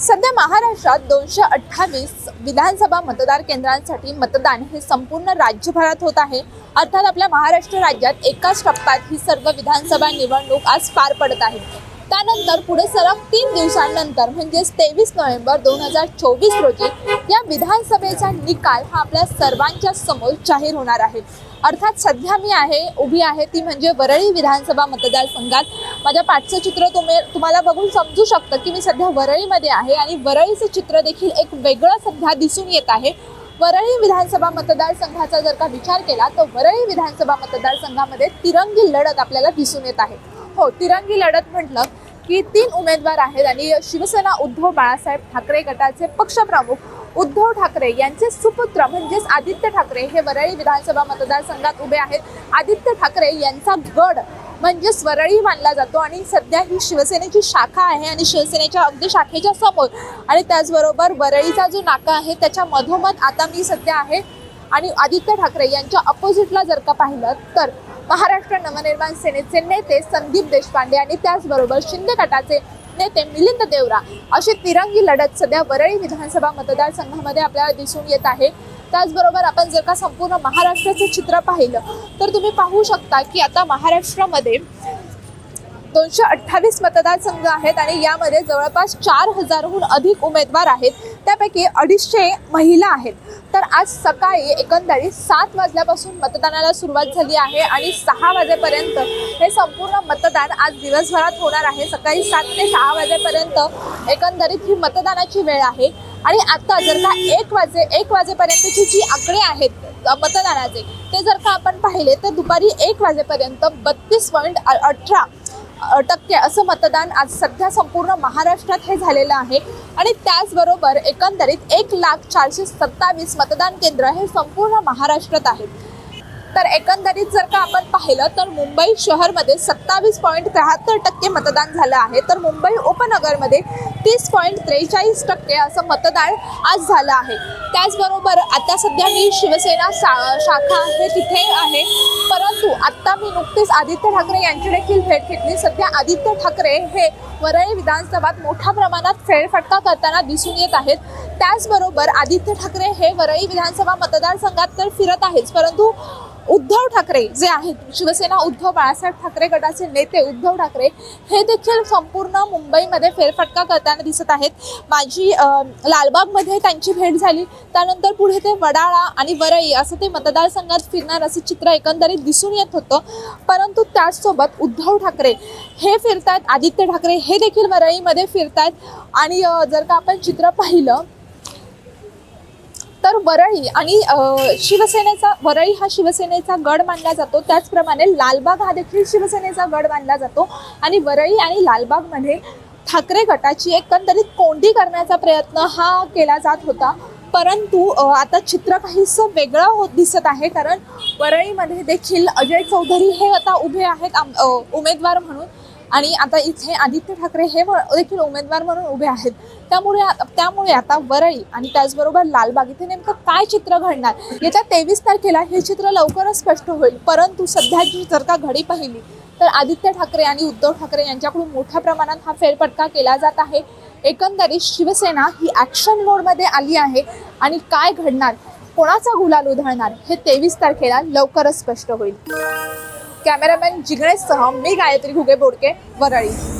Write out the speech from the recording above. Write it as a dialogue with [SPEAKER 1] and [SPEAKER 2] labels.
[SPEAKER 1] सध्या महाराष्ट्रात दोनशे अठ्ठावीस विधानसभा मतदार केंद्रांसाठी मतदान हे संपूर्ण राज्यभरात होत आहे. अर्थात आपल्या महाराष्ट्र राज्यात एकाच टप्प्यात ही सर्व विधानसभा निवडणूक आज पार पडत आहे. त्यानंतर पुढे सलग तीन दिवसांनंतर म्हणजेच तेवीस नोव्हेंबर दोन हजार चोवीस रोजी या विधानसभेचा निकाल हा आपल्या सर्वांच्या समोर जाहीर होणार आहे. अर्थात सध्या मी आहे उभी आहे ती म्हणजे वरळी विधानसभा मतदारसंघात. माझ्या पाठचं चित्र तुम्ही तुम्हाला बघून समजू शकतं की मी सध्या वरळीमध्ये आहे आणि वरळीचं चित्र देखील एक वेगळं सध्या दिसून येत आहे. वरळी विधानसभा मतदारसंघाचा जर का विचार केला तर वरळी विधानसभा मतदारसंघामध्ये तिरंगी लढत आपल्याला दिसून येत आहे. हो तिरंगी लढत म्हटलं की तीन उमेदवार आहेत आणि शिवसेना उद्धव बाळासाहेब ठाकरे गटाचे पक्षप्रमुख उद्धव ठाकरे यांचे सुपुत्र म्हणजेच आदित्य ठाकरे हे वरळी विधानसभा मतदारसंघात उभे आहेत. आदित्य ठाकरे यांचा गड म्हणजे स्वरळी मानला जातो आणि सध्या ही शिवसेनेची शाखा आहे आणि शिवसेनेच्या अगदी शाखेच्या समोर. आणि त्याचबरोबर वरळीचा जो नाका आहे त्याच्या मधोमध आता मी सध्या आहे आणि आदित्य ठाकरे यांच्या अपोजिटला जर का पाहिलं तर महाराष्ट्र नवनिर्माण सेनेचे नेते संदीप देशपांडे आणि त्याचबरोबर शिंदे गटाचे नेते मिलिंद देवरा अशी तिरंगी लढत सध्या वरळी विधानसभा मतदारसंघामध्ये आपल्याला दिसून येत आहे. त्याचबरोबर आपण जर का संपूर्ण महाराष्ट्राचं चित्र पाहिलं तर तुम्ही पाहू शकता की आता महाराष्ट्रामध्ये दोनशे अठ्ठावीस मतदारसंघ आहेत आणि यामध्ये जवळपास चार हजारहून अधिक उमेदवार आहेत. त्यापैकी अडीचशे महिला आहेत. तर आज सकाळी एकंदरीत सात वाजल्यापासून मतदानाला सुरुवात झाली आहे आणि सहा वाजेपर्यंत हे संपूर्ण मतदान आज दिवसभरात होणार आहे. सकाळी सात ते सहा वाजेपर्यंत एकंदरीत ही मतदानाची वेळ आहे. आणि आता जर का एक वाजे एक वाजेपर्यंतची जी आकडे आहेत मतदानाचे ते जर का आपण पाहिले तर दुपारी एक वाजेपर्यंत बत्तीस पॉईंट अठरा टक्के असं मतदान आज सध्या संपूर्ण महाराष्ट्रात हे झालेलं आहे. आणि त्याचबरोबर एकंदरीत एक लाख चारशे सत्तावीस मतदान केंद्र हे संपूर्ण महाराष्ट्रात आहेत. तर एकंदरीत जर का आपण पाहिलं तर मुंबई शहरमध्ये सत्तावीस पॉईंट त्र्याहत्तर टक्के मतदान झालं आहे. तर मुंबई उपनगरमध्ये तीस पॉईंट त्रेचाळीस टक्के असं मतदान आज झालं आहे. त्याचबरोबर आता सध्या मी शिवसेना सा शाखा आहे तिथे आहे. परंतु आत्ता मी नुकतीच आदित्य ठाकरे यांची देखील भेट घेतली. सध्या आदित्य ठाकरे हे वरळी विधानसभात मोठ्या प्रमाणात फेरफटका करताना दिसून येत आहेत. त्याचबरोबर आदित्य ठाकरे हे वरळी विधानसभा मतदारसंघात तर फिरत आहेच परंतु उद्धव ठाकरे जे आहेत शिवसेना उद्धव बाळासाहेब ठाकरे गटाचे नेते उद्धव ठाकरे हे देखील संपूर्ण मुंबईमध्ये फेरफटका करताना दिसत आहेत. माझी लालबागमध्ये त्यांची भेट झाली. त्यानंतर पुढे ते वडाळा आणि वरई असं ते मतदारसंघात फिरणार असं चित्र एकंदरीत दिसून येत होतं. परंतु त्याचसोबत उद्धव ठाकरे हे फिरतायत आदित्य ठाकरे हे देखील वरळीमध्ये फिरतायत. आणि जर का आपण चित्र पाहिलं तर वरळी आणि शिवसेनेचा वरळी हा शिवसेनेचा गड मानला जातो. त्याचप्रमाणे लालबाग हा देखील शिवसेनेचा गड मानला जातो. आणि वरळी आणि लालबागमध्ये ठाकरे गटाची एकंदरीत कोंडी करण्याचा प्रयत्न हा केला जात होता. परंतु आता चित्र काहीसं वेगळं होत दिसत आहे. कारण वरळीमध्ये देखील अजय चौधरी हे आता उभे आहेत आम- उमेदवार म्हणून. आणि आता इथे आदित्य ठाकरे हे देखील उमेदवार म्हणून उभे आहेत. त्यामुळे त्यामुळे आता वरळी आणि त्याचबरोबर लालबाग इथे नेमकं काय चित्र घडणार? येत्या तेवीस तारखेला हे चित्र लवकरच स्पष्ट होईल. परंतु सध्याची जर का घडी पाहिली तर आदित्य ठाकरे आणि उद्धव ठाकरे यांच्याकडून मोठ्या प्रमाणात हा फेरफटका केला जात आहे. एकंदरीत शिवसेना ही ॲक्शन मोडमध्ये आली आहे आणि काय घडणार? कोणाचा गुलाल उधळणार? हे तेवीस तारखेला लवकरच स्पष्ट होईल. कॅमेरामॅन जिग्नेशसह मी गायत्री घुगे बोडके वरळी.